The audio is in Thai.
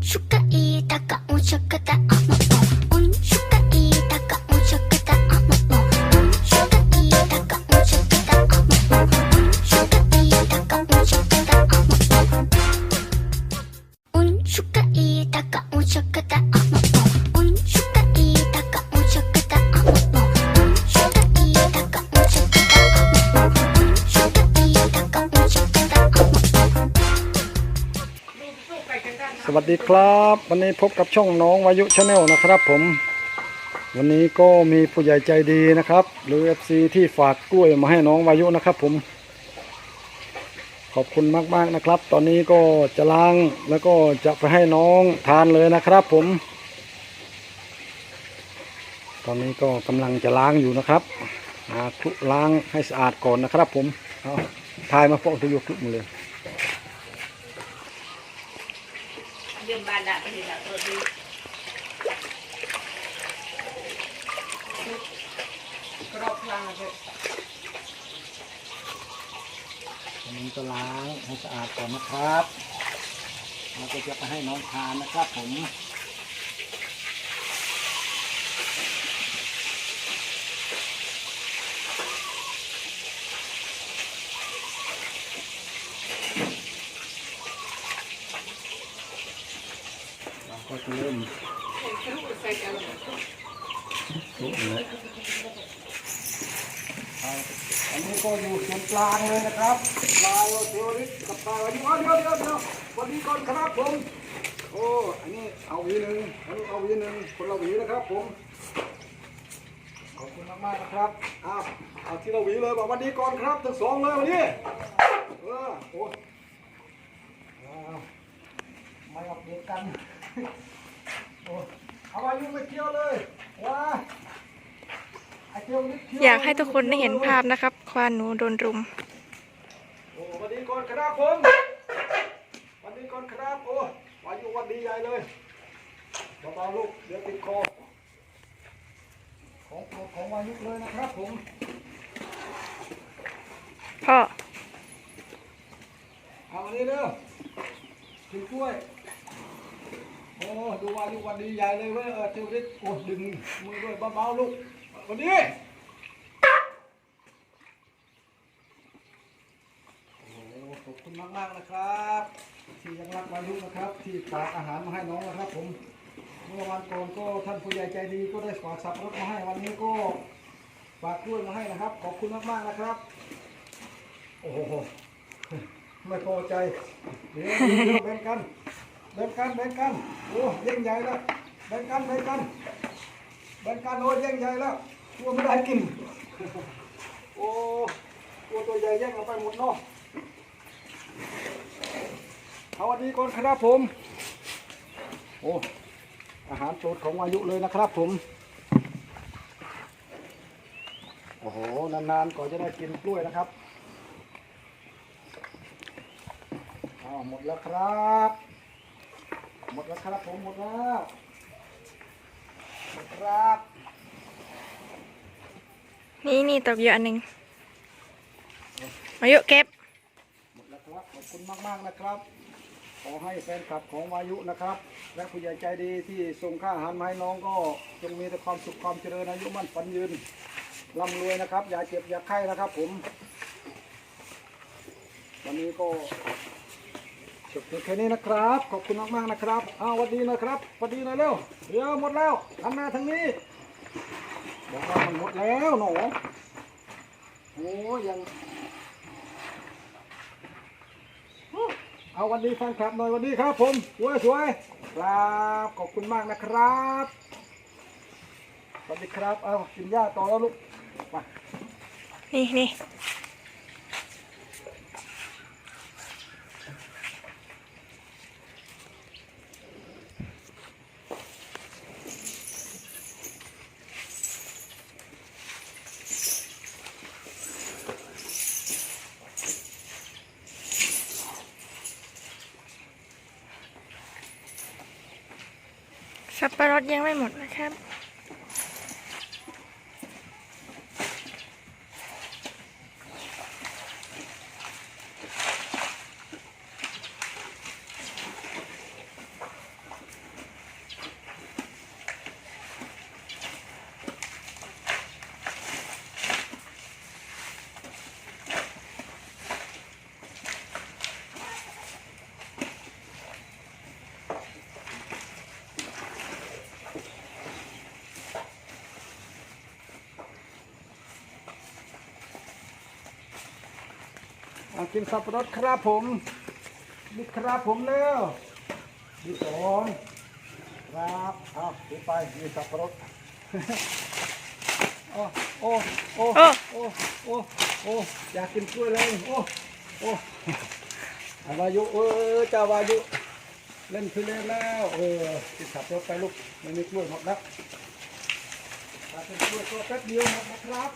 축하이다 가온 축하다 สวัสดีครับ วันนี้พบกับช่องน้องวายุชาแนลนะครับผม วันนี้ก็มีผู้ใหญ่ใจดีนะครับ หรือ FC ที่ฝากกล้วยมาให้น้องวายุนะครับผม ขอบคุณมากๆนะครับ ตอนนี้ก็จะล้างแล้วก็จะไปให้น้องทานเลยนะครับผม ตอนนี้ก็กำลังจะล้างอยู่นะครับหาคลุล้างให้สะอาดก่อนนะครับผมเอาทายมาพวกทุกยกคลุกมาเลย ยืมบ้านละไปทีละตัวดีกรอบพลังเลยอันนี้ก็ล้างให้สะอาดก่อนนะครับ เราก็จะไปให้น้องทานนะครับผม เริ่มลุกเลยอันนี้ก็อยู่ส่วนกลางเลยนะครับลายเทวริสกับปลายวันนี้เดี๋ยวเดี๋ยวเดี๋ยววันนี้ก่อนครับผม โอ้อันนี้เอาวีหนึ่งอันนี้เอาวีหนึ่งคนละหวีนะครับผม ขอบคุณมากๆนะครับอ้าวเอาที่เราวีเลยบอกวันนี้ก่อนครับทั้งสองเลยวันนี้เออโอ้ไม่ออกเดียวกัน เอาอายุไม่เที่ยวเลยว้าไอ้เที่ยวนิดเที่วอยากให้ทุกคนได้เห็นภาพนะครับ ควานหนูโดนรุมโอ้วันนี้ก่อนครับผมวันนี้ก่อนครับโอ้วายุวันดีใหญ่เลยเบาๆลูกเดี๋ยวติดคอของโปรดของวายุเลยนะครับผมพ่อเอาอันนี้เด้อกินกล้วยโอ้ ดูวายุวันดีใหญ่เลยเว้ยเออเทวฤทธิ์โอ้ดึงมือด้วยเบาๆลูกวันนี้โอ้ขอบคุณมากๆนะครับ ที่ยังรักวายุนะครับ ที่ฝากอาหารมาให้น้องนะครับ ผม เมื่อวันก่อนก็ท่านผู้ใหญ่ใจดีก็ได้ฝากสับรดมาให้วันนี้ก็ฝากกล้วยมาให้นะครับ ขอบคุณมากๆนะครับ โอ้โหไม่พอใจ เดี๋ยวเดี๋ยวแบ่งกัน บ่งกันแบ่งกันโอ้ยิ่งใหญ่แล้วแบ่งกันแบ่งกันแบ่งกันโอ้ยิ่งใหญ่แล้วกลัวไม่ได้กินโอ้กลัวตัวใหญ่แย่งเราไปหมดเนาะเอาวันนี้ก่อนครับผมโอ้อาหารโปรดของวายุเลยนะครับผมโอ้โหนานๆก่อนจะได้กินกล้วยนะครับอ้าหมดแล้วครับ ครับผมหมดแล้วหมดครับนี่นี่ตกอยู่อันหนึ่งมายุเก็บ หมดแล้วครับ ขอบคุณมากๆนะครับ ขอให้แฟนคลับของวายุนะครับ และผู้ใหญ่ใจดีที่ส่งค่าอาหารมาให้น้องก็จงมีแต่ความสุขความเจริญอายุมั่นฝันยืนร่ำรวยนะครับ อย่าเจ็บอย่าไข้นะครับผม วันนี้ก็ จบเพียงแค่นี้นะครับ ขอบคุณมากๆนะครับอ้าวสวัสดีนะครับสวัสดีน่อยเร็วเดี๋ยวหมดแล้วหันมาทางนี้บอกว่ามันหมดแล้วหนูโอ้ยังเอาวันดีแฟนคลับหน่อยวันดีครับ ผมสวยสวยครับขอบคุณมากนะครับสวัสดีครับเอากินหญ้าต่อแล้วลูกไปนี่นี่ สับปะรดยังไม่หมดนะครับ กินสับปะรดครับผมนี่ครับผมเร็วนี่สองครับเอาดูไปนี่สับปะรดโอ้โอ้โอ้โอ้โอ้โอ้โอ้อยากกินกล้วยเลยโอ้โอ้อาวายุเออเจ้าวายุเล่นคือนแล้วเออติดขับรถไปลูกไม่มีกล้วยหมดแล้วถ้าเป็นกล้วยก็แป๊บเดียวหมดนะครับ